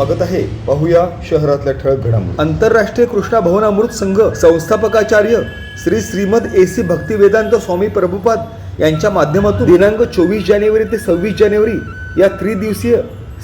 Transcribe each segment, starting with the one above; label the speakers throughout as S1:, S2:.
S1: स्वागत आहे. पाहूया शहरातल्या ठळक घडामोडी. आंतरराष्ट्रीय कृष्णा भवन अमृत संघ संस्थापकाचार्य श्री श्रीमद एसी भक्ती वेदांत स्वामी प्रभुपाद यांच्या माध्यमातून दिनांक चोवीस जानेवारी ते सव्वीस जानेवारी या त्रिदिवसीय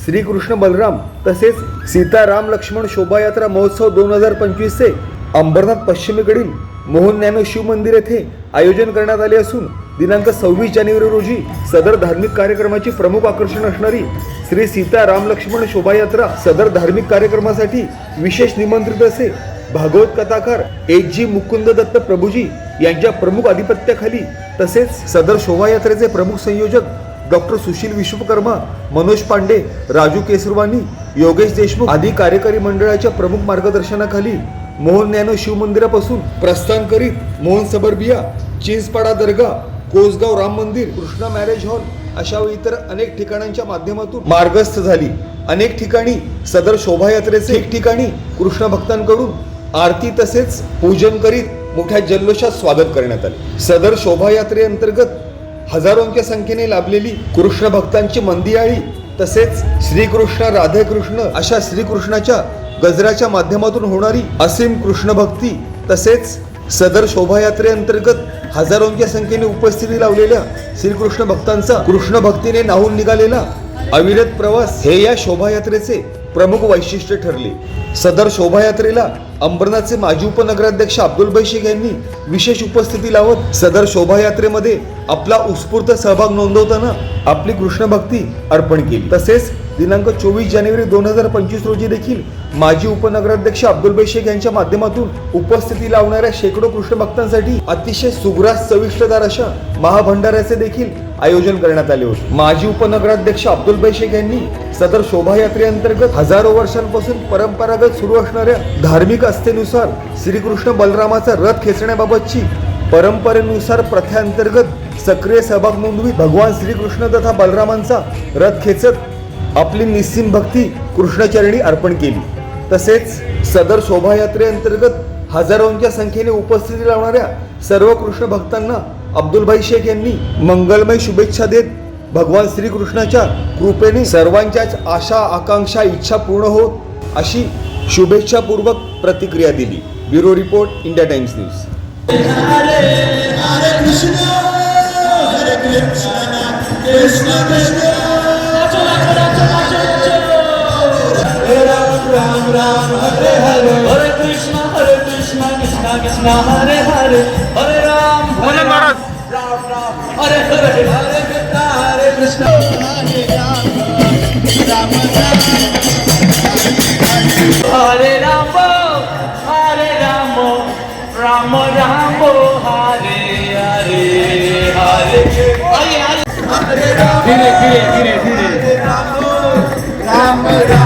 S1: श्रीकृष्ण बलराम तसेच सीताराम लक्ष्मण शोभायात्रा महोत्सव दोन हजार पंचवीसचे अंबरनाथ पश्चिमेकडील मोहन ज्ञानो शिव मंदिर येथे आयोजन करण्यात आले असून दिनांक सव्वीस जानेवारी रोजी सदर धार्मिक कार्यक्रमाची प्रमुख आकर्षण असणारी श्री सीता राम लक्ष्मण शोभायात्रा सदर धार्मिक कार्यक्रमासाठी विशेष निमंत्रित असे भागवत कथाकार एच जी मुकुंद दत्त प्रभूजी यांच्या प्रमुख आधिपत्याखाली तसेच सदर शोभायात्रेचे प्रमुख संयोजक डॉक्टर सुशील विश्वकर्मा मनोज पांडे राजू केसरवानी योगेश देशमुख आदी कार्यकारी मंडळाच्या प्रमुख मार्गदर्शनाखाली मोहन ज्ञानो शिवमंदिरापासून प्रस्थान करीत मोहन सबरबिया चिंचपाडा दर्गा कोसगाव राम मंदिर कृष्णा मॅरेज हॉल अशा इतर अनेक ठिकाणांच्या माध्यमातून मार्गस्थ झाली. अनेक ठिकाणी सदर शोभायात्रेचे ठिकठिकाणी कृष्ण भक्तांकडून आरती तसेच पूजन करीत मोठ्या जल्लोषात स्वागत करण्यात आले. सदर शोभायात्रेअंतर्गत हजारोंच्या संख्येने लाभलेली कृष्ण भक्तांची मंदियाळी तसेच श्रीकृष्ण राधेकृष्ण अशा श्रीकृष्णाच्या गजराच्या माध्यमातून होणारी असीम कृष्ण भक्ती तसेच सदर शोभायात्रेअंतर्गत हजारोंच्या संख्येने उपस्थिती लावलेल्या श्रीकृष्ण भक्तांचा कृष्ण भक्तीने नाहून निघालेला अविरत प्रवास हे या शोभायात्रेचे प्रमुख वैशिष्ट्य ठरले. सदर शोभायात्रेला अंबरनाथचे माजी उपनगराध्यक्ष अब्दुल शेख यांनी विशेष उपस्थिती लावत सदर शोभायात्रेमध्ये आपला उत्स्फूर्त सहभाग नोंदवताना आपली कृष्ण भक्ती अर्पण केली. तसेच दिनांक चोवीस जानेवारी दोन हजार पंचवीस रोजी देखील माजी उपनगराध्यक्ष अब्दुल शेख यांच्या माध्यमातून उपस्थिती लावणाऱ्या शेकडो कृष्ण भक्तांसाठी अतिशय सुग्रास चविष्टदार अशा महाभंडाऱ्याचे देखील आयोजन करण्यात आले होते. माजी उपनगराध्यक्ष अब्दुल शेख यांनी सदर शोभायात्रेअंतर्गत हजारो वर्षांपासून परंपरागत सुरू असणाऱ्या धार्मिक आस्थेनुसार श्रीकृष्ण बलरामाचा रथ खेचण्याबाबतची परंपरेनुसार प्रथेअंतर्गत सक्रिय सहभाग नोंदवीत भगवान श्रीकृष्ण तथा बलरामांचा रथ खेचत आपली निस्सीम भक्ती कृष्णचरणी अर्पण केली. तसेच सदर शोभायात्रेअंतर्गत हजारोंच्या संख्येने उपस्थिती लावणाऱ्या सर्व कृष्ण भक्तांना अब्दुलभाई शेख यांनी मंगलमय शुभेच्छा देत भगवान श्रीकृष्णाच्या कृपेने सर्वांच्याच आशा आकांक्षा इच्छा पूर्ण होत अशी शुभेच्छापूर्वक प्रतिक्रिया दिली. Bureau report India Times News.
S2: Krishna Krishna Hare Krishna Krishna Krishna Hare Hare Hare Ram हरे राम राम राम हरे हरे हरे कृष्ण हरे कृष्ण हरे राम हरे राम राम राम हरे हरे हरे हरे हरे राम धीरे धीरे धीरे धीरे राम राम हरे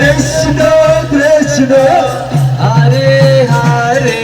S2: कृष्ण कृष्ण हरे हरे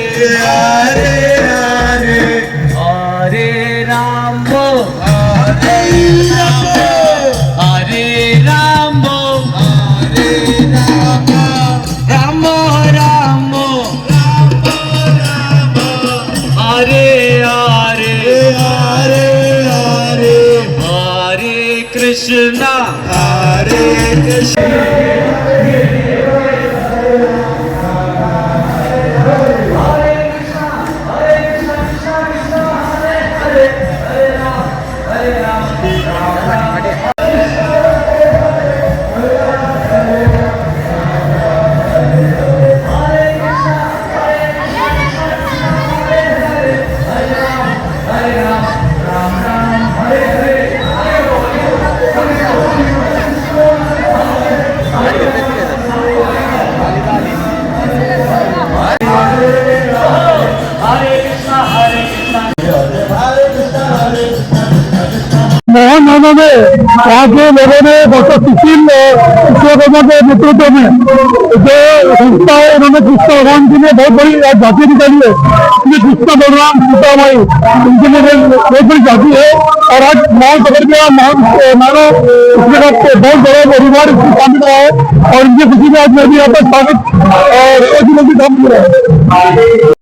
S3: मोहन ने यहाँ के लोगों ने डॉक्टर सुशील विश्वकर्मा के नेतृत्व में जो संस्था है उन्होंने कृष्ण भगवान के लिए बहुत बड़ी एक झांकी निकाली है कृष्ण बलराम सीता माई उनके लिए बहुत बड़ी झांकी है और आज मोहन पकड़ गया उसके बाद बहुत बड़ा परिवार इसमें शामिल हुआ है और इनकी खुशी में आज मैं भी यहाँ पर स्वागत और एक दिनों की काम किया है